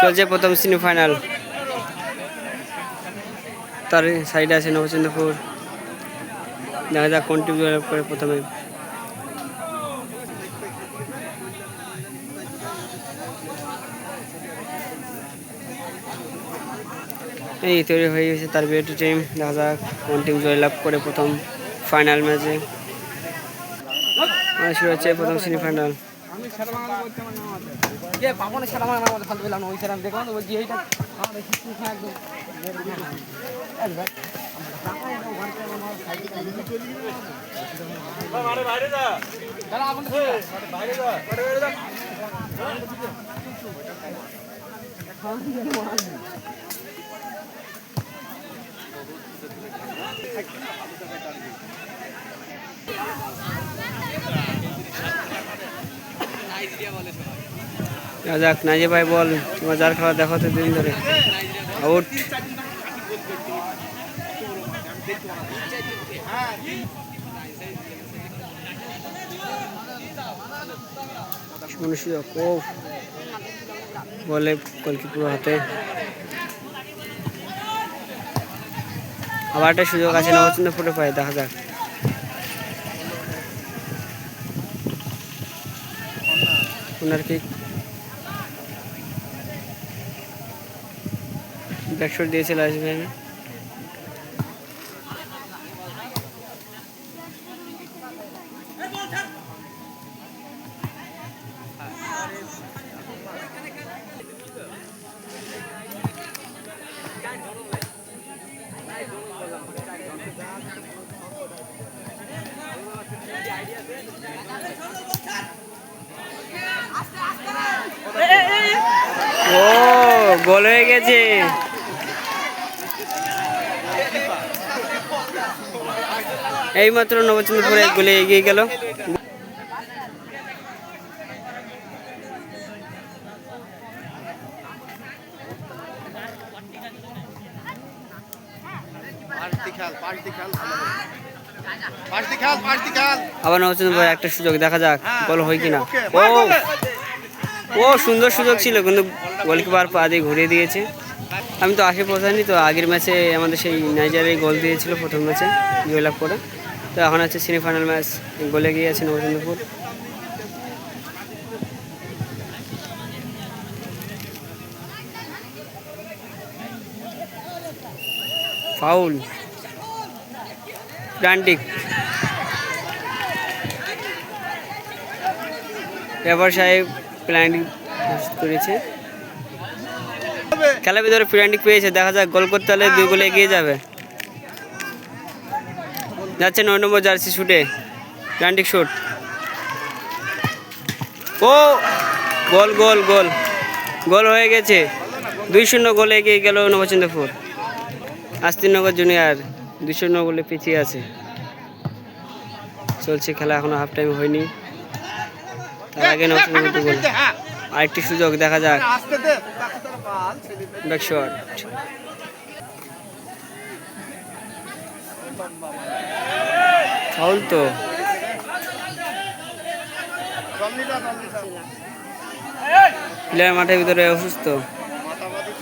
চলছে প্রথম সেমিফাইনাল তার সাইডে আছে নবচন্দ্রপুর। দেখা যাক কোন টিম করে প্রথমে। এই তৈরি হয়ে গেছে তার বিরুদ্ধে টিম দেখা যাক কোন টিম জয়লাভ করে প্রথম ফাইনাল ম্যাচে শুরু হচ্ছে প্রথম সেমিফাইনাল পাবনে সারা আমার আমার ফালতু পেলাম ওই সারা দেখলাম তো, বলছি, এইটা আমাদের কিছু একদম। দেখা যাক নাইজে ভাই বল, তোমার যার খেলা দেখো তো দিন ধরে। আউট। ও, বলে গোলকিপার হাতে। আবার একটা সুযোগ আছে নবচন্দ্রপুরে পায়, দেখা যাক। ওনার কি ব্যাকশট দিয়েছিল আসবে ও গোল হয়ে গেছে। এইমাত্র নবচন্দ্রপুরে গোলে এগিয়ে গেল। আবার নবচন্দ্রপুরে একটা সুযোগ দেখা যাক গোল হয় কিনা। ও ও সুন্দর সুযোগ ছিল, কিন্তু গোলকিপার পা দিয়ে ঘুরিয়ে দিয়েছে। আমি তো আশে পৌঁছাইনি তো আগের ম্যাচে আমাদের সেই নাইজারে গোল দিয়েছিল প্রথম ম্যাচে জয় লাভ করে। তো এখন আছে সেমিফাইনাল ম্যাচ গোলে গিয়ে আছে নবচন্দ্রপুর। ফাউল ডান্ডিক এবার সাহেব করেছে। খেলার ভিতরে প্ল্যান্ডিক পেয়েছে, দেখা যাক গোল করতে হলে দুই গোলে এগিয়ে যাবে। যাচ্ছে নয় নম্বর জার্সি শুটে প্ল্যান্ডিক শুট। ও, গোল গোল গোল। গোল হয়ে গেছে। দুই শূন্য গোলে এগিয়ে গেল নবচন্দ্রপুর। আস্তিনগর জুনিয়র দুই শূন্য গোলে পিছিয়ে আছে। চলছে খেলা, এখনও হাফ টাইম হয়নি। তার আগে নবচন্দ্রপুর গোল। আরেকটি সুযোগ দেখা যাক। ব্যাক শট ফাউল তো। প্লেয়ার মাঠের ভিতরে অসুস্থ। মাতামাতি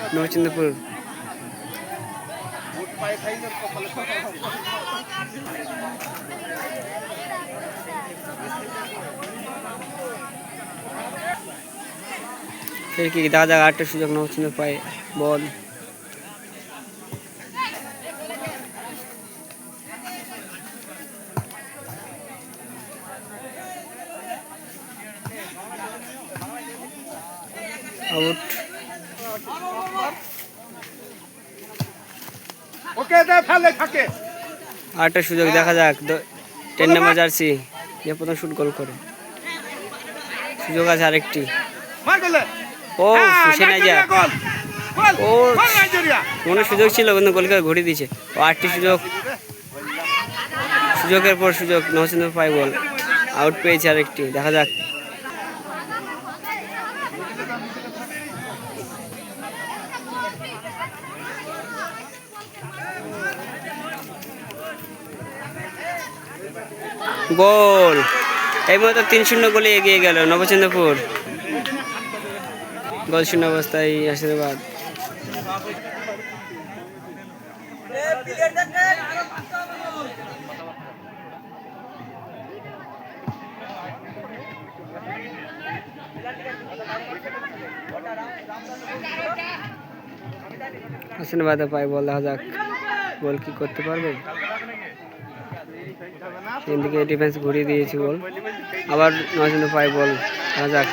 না কি যাক আরেকটা সুযোগ নবচন্দ্র পায় বল। আউট ওকে দে ফেলে থাকে আরেকটা সুযোগ দেখা যাক টেন নাম্বার জার্সি যে প্রথম শুট গোল করে। সুযোগ আছে আরেকটি। মার গেলে। ও হ্যাঁ, নাইজেরিয়া ও মনে সুযোগ ছিল কিন্তু গোলকে ঘুরে দিয়েছে। ও আটটি সুযোগ। সুযোগের পর সুযোগ নবচন্দ্র পাই আউট পেয়েছে আরেকটি দেখা যাক। গোল। এই মতো তিন শূন্য গোলে এগিয়ে গেল নবচন্দ্রপুর। গোল অবস্থায় আশীর্বাদ। আশীর্বাদে পাই বল, দেখা যাক বল কি করতে পারবে। থেকে ডিফেন্স ঘুরিয়ে দিয়েছি বল। আবার নজন্য পাই বল, দেখা যাক।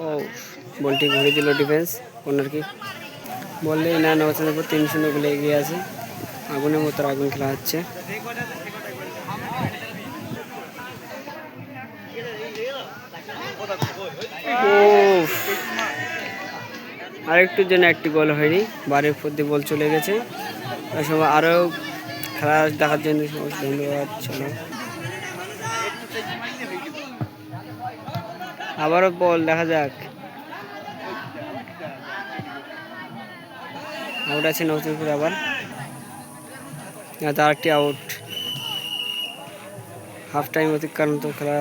ও, বলটি ঘুরে দিল ডিফেন্স কর্নার কি। বললেই না নবচন্দ্র উপর তিন শূন্যগুলো এগিয়ে আছে। আগুনের মতো আগুন খেলা হচ্ছে। আরেকটুর জন্য একটি গোল হয়নি। বারের প্রতি বল চলে গেছে। সময় আরও খেলা দেখার জন্য ধন্যবাদ আবারও বল, দেখা যাক। আউট আছে নতুনপুর আবার। তার একটি আউট হাফ টাইম অতিক্রান্ত খেলা।